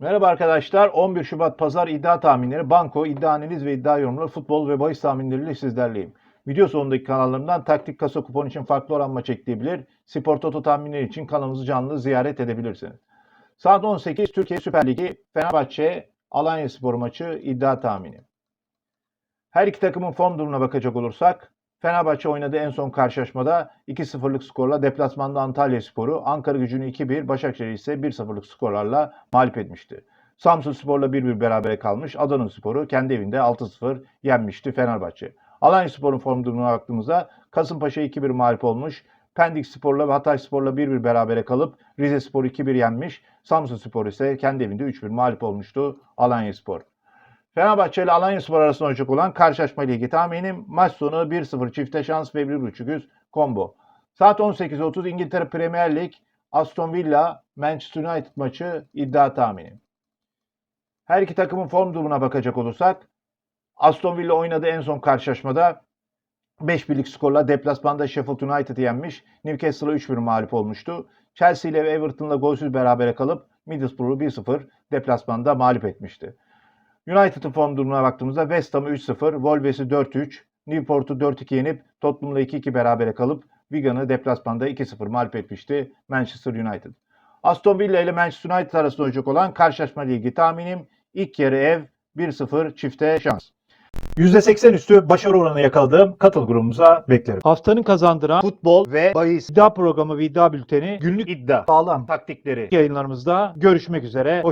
Merhaba arkadaşlar. 11 Şubat Pazar iddia tahminleri, banko, iddia analiz ve iddia yorumları, futbol ve bahis tahminleriyle sizlerleyim. Video sonundaki kanallarımdan taktik kasa kupon için farklı oran maç ekleyebilir, spor toto tahminleri için kanalımızı canlı ziyaret edebilirsiniz. Saat 18 Türkiye Süper Ligi Fenerbahçe Alanya Spor maçı iddia tahmini. Her iki takımın form durumuna bakacak olursak Fenerbahçe oynadığı en son karşılaşmada 2-0'lık skorla deplasmanda Antalya Sporu, Ankara gücünü 2-1, Başakşehir ise 1-0'lık skorlarla mağlup etmişti. Samsun Spor'la 1-1 berabere kalmış, Adana Sporu kendi evinde 6-0 yenmişti Fenerbahçe. Alanya Spor'un form durumuna baktığımızda Kasımpaşa 2-1 mağlup olmuş, Pendik Spor'la ve Hatay Spor'la 1-1 berabere kalıp Rize Spor 2-1 yenmiş, Samsun Spor ise kendi evinde 3-1 mağlup olmuştu Alanya Spor. Fenerbahçe ile Alanya Spor arasında olacak olan karşılaşma ilgili tahminim maç sonu 1-0 çifte şans ve 1.5 üst combo. Saat 18.30 İngiltere Premier Lig Aston Villa Manchester United maçı iddia tahmini. Her iki takımın form durumuna bakacak olursak Aston Villa oynadığı en son karşılaşmada 5 birlik skorla deplasmanda Sheffield United'ı yenmiş. Newcastle'a 3-1 mağlup olmuştu. Chelsea ile Everton'la golsüz berabere kalıp Middlesbrough'u 1-0 deplasmanda mağlup etmişti. United'ın form durumuna baktığımızda West Ham'ı 3-0, Wolves'i 4-3, Newport'u 4-2 yenip Tottenham'la 2-2 berabere kalıp Wigan'ı deplasmanda 2-0 mağlup etmişti Manchester United. Aston Villa ile Manchester United arasında olacak olan karşılaşma ligi tahminim ilk yarı ev 1-0 çifte şans. %80 üstü başarı oranı yakaladığım katıl grubumuza beklerim. Haftanın kazandıran Futbol ve bahis iddia programı ve iddia bülteni günlük iddia sağlam taktikleri yayınlarımızda görüşmek üzere. Hoşçakalın.